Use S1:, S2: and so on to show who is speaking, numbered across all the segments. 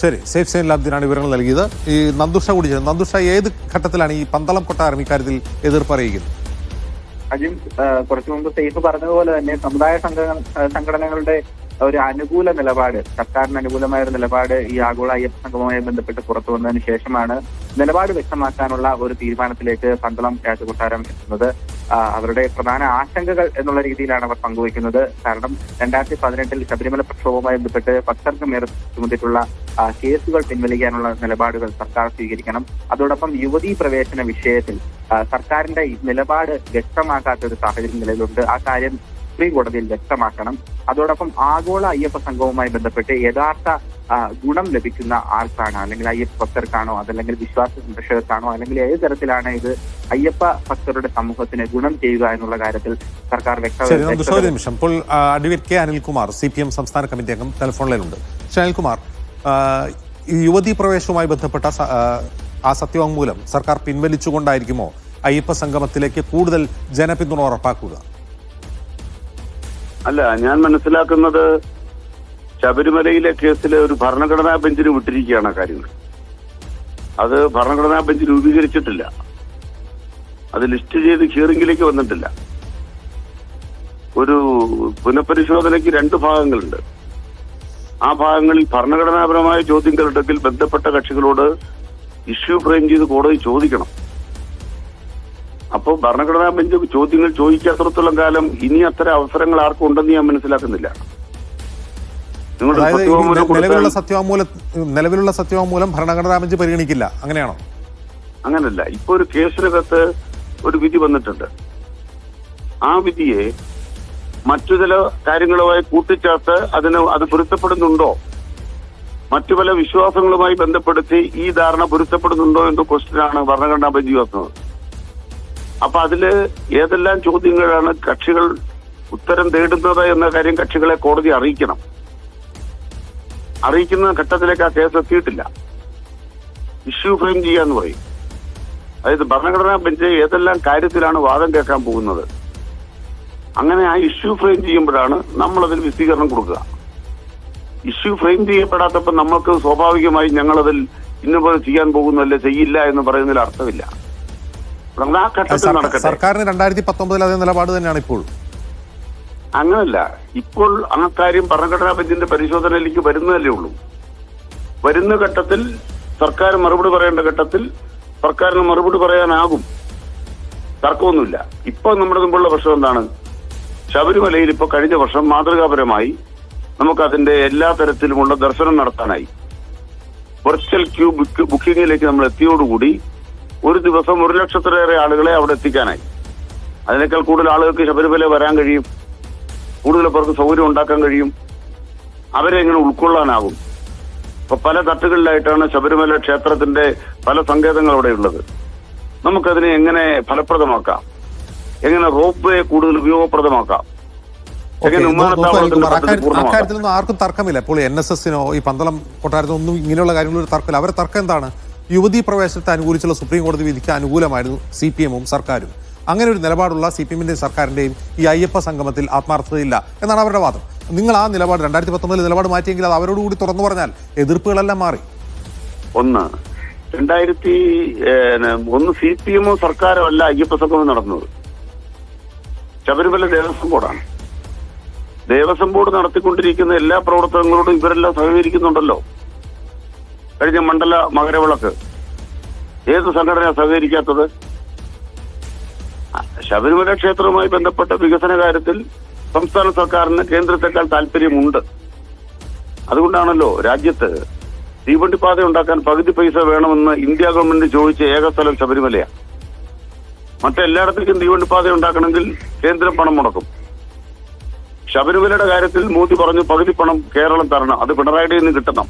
S1: ശരി safe sign ലാബ്ദിനാണ് വിവരങ്ങൾ നൽകിയത്. ഈ നന്ദുഷ കൂടി ചേർന്ന് നന്ദുഷ ഏത് ഘട്ടത്തിലാണ് ഈ പന്തളം കൊട്ടാരം ഇക്കാര്യത്തിൽ എതിർപ്പ് അറിയിക്കുന്നത്?
S2: അജിം കുറച്ചു മുമ്പ് സേഫ് പറഞ്ഞതുപോലെ തന്നെ സമുദായ സംഘ- സംഘടനകളുടെ ഒരു അനുകൂല നിലപാട് സർക്കാരിന് അനുകൂലമായ ഒരു നിലപാട് ഈ ആഗോള അയ്യപ്പ സംഘവുമായി ബന്ധപ്പെട്ട് പുറത്തു വന്നതിന് ശേഷമാണ് നിലപാട് വ്യക്തമാക്കാനുള്ള ഒരു തീരുമാനത്തിലേക്ക് പന്തളം രാജകൊട്ടാരം എത്തുന്നത്. അവരുടെ പ്രധാന ആശങ്കകൾ എന്നുള്ള രീതിയിലാണ് അവർ പങ്കുവയ്ക്കുന്നത്. കാരണം രണ്ടായിരത്തി പതിനെട്ടിൽ ശബരിമല പ്രക്ഷോഭവുമായി ബന്ധപ്പെട്ട് ഭക്തർക്ക് മേൽ ചുമത്തിയിട്ടുള്ള കേസുകൾ പിൻവലിക്കാനുള്ള നിലപാടുകൾ സർക്കാർ സ്വീകരിക്കണം. അതോടൊപ്പം യുവതീ പ്രവേശന വിഷയത്തിൽ സർക്കാരിന്റെ നിലപാട് വ്യക്തമാക്കാത്ത ഒരു സാഹചര്യം നിലവിലുണ്ട്. ആ കാര്യം സുപ്രീം കോടതിയിൽ വ്യക്തമാക്കണം. അതോടൊപ്പം ആഗോള അയ്യപ്പ സംഘവുമായി ബന്ധപ്പെട്ട് യഥാർത്ഥ ഗുണം ലഭിക്കുന്ന ആർക്കാണ്? അല്ലെങ്കിൽ അയ്യപ്പ ഭക്തർക്കാണോ? അതല്ലെങ്കിൽ വിശ്വാസ സംരക്ഷകർക്കാണോ? അല്ലെങ്കിൽ ഏത് തരത്തിലാണ് ഇത് അയ്യപ്പ ഭക്തരുടെ സമൂഹത്തിന് ഗുണം ചെയ്യുക എന്നുള്ള കാര്യത്തിൽ സർക്കാർ വ്യക്തത
S1: നിമിഷം. ഇപ്പോൾ advocate K Anilkumar C P M സംസ്ഥാന കമ്മിറ്റി അംഗം ടെലിഫോൺ അനിൽകുമാർ ഈ യുവതീ പ്രവേശവുമായി ബന്ധപ്പെട്ട ആ, ആ സത്യവാങ്മൂലം സർക്കാർ പിൻവലിച്ചുകൊണ്ടായിരിക്കുമോ അയ്യപ്പ സംഗമത്തിലേക്ക് കൂടുതൽ ജനപിന്തുണ ഉറപ്പാക്കുക?
S3: അല്ല ഞാൻ മനസ്സിലാക്കുന്നത് ശബരിമലയിലെ കേസിൽ ഒരു ഭരണഘടനാ ബെഞ്ചിന് വിട്ടിരിക്കുകയാണ് കാര്യങ്ങൾ. അത് ഭരണഘടനാ ബെഞ്ച് രൂപീകരിച്ചിട്ടില്ല. അത് ലിസ്റ്റ് ചെയ്ത് ഹിയറിംഗിലേക്ക് വന്നിട്ടില്ല. ഒരു പുനഃപരിശോധനയ്ക്ക് രണ്ട് ഭാഗങ്ങളുണ്ട്. ആ ഭാഗങ്ങളിൽ ഭരണഘടനാപരമായ ചോദ്യങ്ങളുണ്ടെങ്കിൽ ബന്ധപ്പെട്ട കക്ഷികളോട് ഇഷ്യൂ ഫ്രെയിം ചെയ്ത് കോടതി ചോദിക്കണം. അപ്പോൾ ഭരണഘടനാ ബെഞ്ച് ചോദ്യങ്ങൾ ചോദിക്കാത്തടത്തോളം കാലം ഇനി അത്തരം അവസരങ്ങൾ ആർക്കും ഉണ്ടെന്ന് ഞാൻ മനസ്സിലാക്കുന്നില്ല.
S1: അതായത് നിലവിലുള്ള സത്യവാങ്മൂലം നിലവിലുള്ള സത്യവാങ്മൂലം ഭരണഘടനാ ബെഞ്ച് പരിഗണിക്കില്ല. അങ്ങനെയാണോ?
S3: അങ്ങനല്ല. ഇപ്പൊ ഒരു കേസിനകത്ത് ഒരു വിധി വന്നിട്ടുണ്ട്. ആ വിധിയെ മറ്റു ചില കാര്യങ്ങളുമായി കൂട്ടിച്ചേർത്ത് അതിന് അത് പൊരുത്തപ്പെടുന്നുണ്ടോ? മറ്റു പല വിശ്വാസങ്ങളുമായി ബന്ധപ്പെടുത്തി ഈ ധാരണ പൊരുത്തപ്പെടുന്നുണ്ടോ എന്ന ക്വസ്റ്റ്യനാണ് ഭരണഘടനാ ബെഞ്ച് വന്നത് അപ്പൊ അതിൽ ഏതെല്ലാം ചോദ്യങ്ങളാണ് കക്ഷികൾ ഉത്തരം തേടുന്നത് എന്ന കാര്യം കക്ഷികളെ കോടതി അറിയിക്കണം. അറിയിക്കുന്ന ഘട്ടത്തിലേക്ക് ആ കേസ് എത്തിയിട്ടില്ല. ഇഷ്യൂ ഫ്രെയിം ചെയ്യാന്ന് പറയും. അതായത് ഭരണഘടനാ ബെഞ്ച് ഏതെല്ലാം കാര്യത്തിലാണ് വാദം കേൾക്കാൻ പോകുന്നത്? അങ്ങനെ ആ ഇഷ്യൂ ഫ്രെയിം ചെയ്യുമ്പോഴാണ് നമ്മൾ അതിന് വിശദീകരണം കൊടുക്കുക. ഇഷ്യൂ ഫ്രെയിം ചെയ്യപ്പെടാത്തപ്പോൾ നമ്മൾക്ക് സ്വാഭാവികമായി ഞങ്ങളതിൽ ഇന്നുപോലെ ചെയ്യാൻ പോകുന്നല്ലേ ചെയ്യില്ല എന്ന് പറയുന്നതിൽ അർത്ഥമില്ല.
S1: സർക്കാരിന് രണ്ടായിരത്തി പത്തൊമ്പതിൽ അതേ നിലപാട് തന്നെയാണ് ഇപ്പോൾ.
S3: അങ്ങനല്ല. ഇപ്പോൾ ആ കാര്യം ഭരണഘടനാ ബെഞ്ചിന്റെ പരിശോധനയിലേക്ക് വരുന്നതല്ലേ ഉള്ളൂ. വരുന്ന ഘട്ടത്തിൽ സർക്കാർ മറുപടി പറയേണ്ട ഘട്ടത്തിൽ സർക്കാരിന് മറുപടി പറയാനാകും. തർക്കമൊന്നുമില്ല. ഇപ്പോൾ നമ്മുടെ മുമ്പുള്ള പ്രശ്നം എന്താണ്? ശബരിമലയിൽ ഇപ്പോൾ കഴിഞ്ഞ വർഷം മാതൃകാപരമായി നമുക്കതിന്റെ എല്ലാ തരത്തിലുമുള്ള ദർശനം നടത്താനായി വെർച്വൽ ക്യൂ ബുക്ക് ബുക്കിംഗിലേക്ക് നമ്മൾ എത്തിയോടുകൂടി ഒരു ദിവസം ഒരു ലക്ഷത്തിലേറെ ആളുകളെ അവിടെ എത്തിക്കാനായി. അതിനേക്കാൾ കൂടുതൽ ആളുകൾക്ക് ശബരിമല വരാൻ കഴിയും. കൂടുതൽ പേർക്ക് സൗകര്യം ഉണ്ടാക്കാൻ കഴിയും. അവരെ എങ്ങനെ ഉൾക്കൊള്ളാനാകും. ഇപ്പൊ പല തട്ടുകളിലായിട്ടാണ് ശബരിമല ക്ഷേത്രത്തിന്റെ പല സങ്കേതങ്ങൾ അവിടെ ഉള്ളത്. നമുക്കതിനെ എങ്ങനെ ഫലപ്രദമാക്കാം? എങ്ങനെ റോപ്പ് വേ കൂടുതൽ ഉപയോഗപ്രദമാക്കാം
S1: അക്കാര്യത്തിലൊന്നും ആർക്കും തർക്കമില്ല. ഇപ്പോൾ എൻ എസ് എസിനോ ഈ പന്തളം കൊട്ടാരത്തിനോ ഒന്നും ഇങ്ങനെയുള്ള കാര്യങ്ങളൊരു തർക്കമില്ല. അവരെ തർക്കം എന്താണ്? യുവതീ പ്രവേശനത്തെ അനുകൂലിച്ചുള്ള സുപ്രീം കോടതി വിധിക്ക് അനുകൂലമായിരുന്നു സി പി എമ്മും സർക്കാരും. അങ്ങനെ ഒരു നിലപാടുള്ള സി പി എമ്മിന്റെയും സർക്കാരിന്റെയും ഈ അയ്യപ്പ സംഗമത്തിൽ ആത്മാർത്ഥതയില്ല. എന്നാണ് അവരുടെ വാദം. നിങ്ങൾ ആ നിലപാട് രണ്ടായിരത്തി പത്തൊമ്പതിൽ നിലപാട് മാറ്റിയെങ്കിൽ അത് അവരോടുകൂടി തുറന്നു പറഞ്ഞാൽ എതിർപ്പുകളെല്ലാം മാറി.
S3: ഒന്ന് രണ്ടായിരത്തി ഒന്ന് സി പി എമ്മോ സർക്കാരോ അല്ല അയ്യപ്പ സംഗമം നടന്നത് ശബരിമല ദേവസ്വം ബോർഡാണ്. ദേവസ്വം ബോർഡ് നടത്തിക്കൊണ്ടിരിക്കുന്ന എല്ലാ പ്രവർത്തനങ്ങളോടും ഇവരെല്ലാം സഹകരിക്കുന്നുണ്ടല്ലോ. കഴിഞ്ഞ മണ്ഡല മകരവിളക്ക്. ഏത് സംഘടന സഹകരിക്കാത്തത്? ശബരിമല ക്ഷേത്രവുമായി ബന്ധപ്പെട്ട വികസന കാര്യത്തിൽ സംസ്ഥാന സർക്കാരിന് കേന്ദ്രത്തെക്കാൾ താല്പര്യമുണ്ട്. അതുകൊണ്ടാണല്ലോ രാജ്യത്ത് തീവണ്ടിപ്പാത ഉണ്ടാക്കാൻ പകുതി പൈസ വേണമെന്ന് ഇന്ത്യ ഗവൺമെന്റ് ചോദിച്ച ഏക സ്ഥലം ശബരിമലയാണ്. മറ്റെല്ലായിടത്തേക്കും തീവണ്ടിപ്പാത ഉണ്ടാക്കണമെങ്കിൽ കേന്ദ്രം പണം മുടക്കും. ശബരിമലയുടെ കാര്യത്തിൽ മോദി പറഞ്ഞു പകുതി പണം കേരളം തരണം. അത് പിണറായിയുടെ നിന്ന് കിട്ടണം.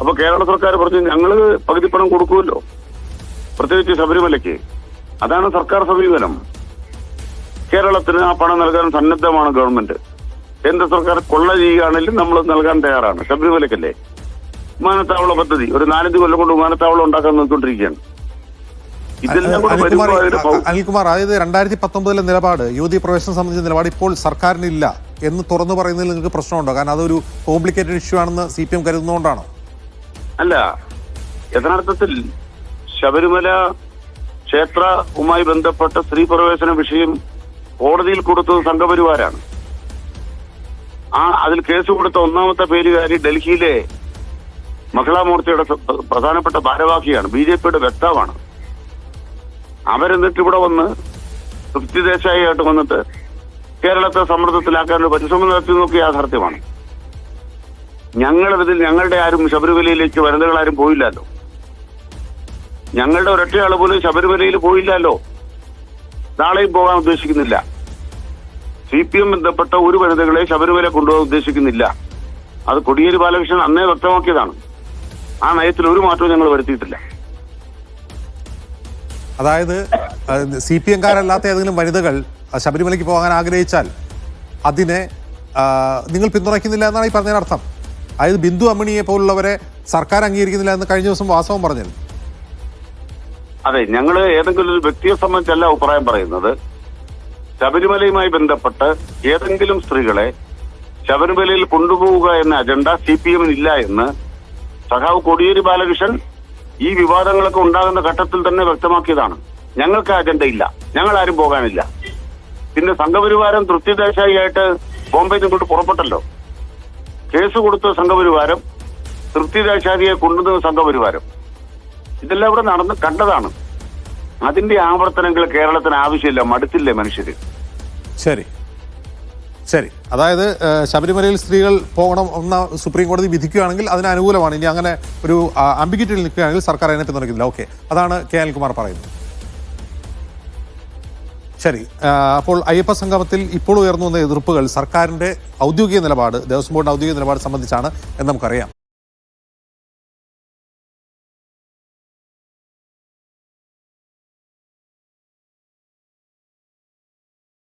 S3: അപ്പൊ കേരള സർക്കാർ പറഞ്ഞു ഞങ്ങൾ പകുതി പണം കൊടുക്കുമല്ലോ. പ്രത്യേകിച്ച് ശബരിമലയ്ക്ക്. അതാണ് സർക്കാർ സമീപനം. കേരളത്തിന് ആ പണം നൽകാൻ സന്നദ്ധമാണ് ഗവൺമെന്റ്. കേന്ദ്ര സർക്കാർ കൊള്ള ചെയ്യുകയാണെങ്കിൽ നമ്മൾ നൽകാൻ തയ്യാറാണ്. ശബരിമലയ്ക്കല്ലേ വിമാനത്താവള പദ്ധതി. ഒരു നാലഞ്ച് കൊല്ലം കൊണ്ട് വിമാനത്താവളം ഉണ്ടാക്കാൻ നോക്കിക്കൊണ്ടിരിക്കുകയാണ്
S1: അനിൽകുമാർ അതായത് രണ്ടായിരത്തി പത്തൊമ്പതിലെ നിലപാട് യുവതി പ്രവേശനം സംബന്ധിച്ച നിലപാട് ഇപ്പോൾ സർക്കാരിനില്ല എന്ന് തുറന്നു പറയുന്നതിൽ നിങ്ങൾക്ക് പ്രശ്നമുണ്ടോ? കാരണം അതൊരു കോംപ്ലിക്കേറ്റഡ് ഇഷ്യൂ ആണെന്ന് സി പി എം കരുതുന്നതുകൊണ്ടാണോ?
S3: അല്ല യഥാർത്ഥത്തിൽ ശബരിമല ക്ഷേത്രവുമായി ബന്ധപ്പെട്ട സ്ത്രീ പ്രവേശന വിഷയം കോടതിയിൽ കൊടുത്തത് സംഘപരിവാരാണ്. ആ അതിൽ കേസ് കൊടുത്ത ഒന്നാമത്തെ പേരുകാരി ഡൽഹിയിലെ മഹിളാ മോർച്ചയുടെ പ്രധാനപ്പെട്ട ഭാരവാഹിയാണ്. ബി ജെ പിയുടെ വക്താവാണ്. അവരെന്നിട്ട് ഇവിടെ വന്ന് തൃപ്തി ദേശായിട്ട് വന്നിട്ട് കേരളത്തെ സമ്മർദ്ദത്തിലാക്കാനുള്ള പരിശ്രമം നടത്തി നോക്കിയ യാഥാർത്ഥ്യമാണ്. ഞങ്ങളിതിൽ ഞങ്ങളുടെ ആരും ശബരിമലയിലേക്ക് വനിതകളാരും പോയില്ലല്ലോ. ഞങ്ങളുടെ ഒരൊറ്റയാൾ പോലും ശബരിമലയിൽ പോയില്ലല്ലോ. നാളെയും പോകാൻ ഉദ്ദേശിക്കുന്നില്ല. സി പി എം ബന്ധപ്പെട്ട ഒരു വനിതകളെ ശബരിമല കൊണ്ടുപോകാൻ ഉദ്ദേശിക്കുന്നില്ല. അത് കൊടിയേരി ബാലകൃഷ്ണൻ അന്നേ വ്യക്തമാക്കിയതാണ്. ആ നയത്തിൽ ഒരു മാറ്റവും ഞങ്ങൾ വരുത്തിയിട്ടില്ല.
S1: അതായത് സി പി എംകാരല്ലാത്ത ഏതെങ്കിലും വനിതകൾ ശബരിമലയ്ക്ക് പോകാൻ ആഗ്രഹിച്ചാൽ അതിനെ നിങ്ങൾ പിന്തുണയ്ക്കുന്നില്ല എന്നാണ് ഈ പറഞ്ഞതിനർത്ഥം. അതായത് ബിന്ദു അമ്മിണിയെ പോലുള്ളവരെ സർക്കാർ അംഗീകരിക്കുന്നില്ല എന്ന് കഴിഞ്ഞ ദിവസം വാസവം പറഞ്ഞിരുന്നു.
S3: അതെ ഞങ്ങൾ ഏതെങ്കിലും ഒരു വ്യക്തിയെ സംബന്ധിച്ചല്ല അഭിപ്രായം പറയുന്നത്. ശബരിമലയുമായി ബന്ധപ്പെട്ട് ഏതെങ്കിലും സ്ത്രീകളെ ശബരിമലയിൽ കൊണ്ടുപോവുക എന്ന അജണ്ട സി പി എമ്മിന് ഇല്ല എന്ന് സഖാവ് കോടിയേരി ബാലകൃഷ്ണൻ ഈ വിവാദങ്ങളൊക്കെ ഉണ്ടാകുന്ന ഘട്ടത്തിൽ തന്നെ വ്യക്തമാക്കിയതാണ്. ഞങ്ങൾക്ക് അജണ്ട ഇല്ല. ഞങ്ങൾ ആരും പോകാനില്ല. പിന്നെ സംഘപരിവാരം തൃപ്തി ദേശായിയായിട്ട് ബോംബെയിൽ നിന്ന് പുറപ്പെട്ടല്ലോ. കേസ് കൊടുത്ത സംഘപരിവാരം തൃപ്തി ദേശാദിയെ കൊണ്ടുവന്ന സംഘപരിവാരം. ഇതെല്ലാം ഇവിടെ നടന്ന് കണ്ടതാണ്. അതിന്റെ ആവർത്തനങ്ങൾ കേരളത്തിന് ആവശ്യമില്ല മടുത്തില്ലേ മനുഷ്യര്?
S1: ശരി. ശരി. അതായത് ശബരിമലയിൽ സ്ത്രീകൾ പോകണം എന്ന സുപ്രീം കോടതി വിധിക്കുകയാണെങ്കിൽ അതിന് അനുകൂലമാണ്. ഇനി അങ്ങനെ ഒരു അംബിഗിറ്റിയിൽ നിൽക്കുകയാണെങ്കിൽ സർക്കാർ അതിനെ പിന്തുണയ്ക്കുന്നില്ല ഓക്കെ. അതാണ് കെ അനിൽകുമാർ പറയുന്നത്. ശരി. അപ്പോൾ അയ്യപ്പ സംഗമത്തിൽ ഇപ്പോൾ ഉയർന്നു വന്ന എതിർപ്പുകൾ സർക്കാരിന്റെ ഔദ്യോഗിക നിലപാട് ദേവസ്വം ബോർഡിന്റെ ഔദ്യോഗിക നിലപാട് സംബന്ധിച്ചാണ് എന്ന് നമുക്കറിയാം.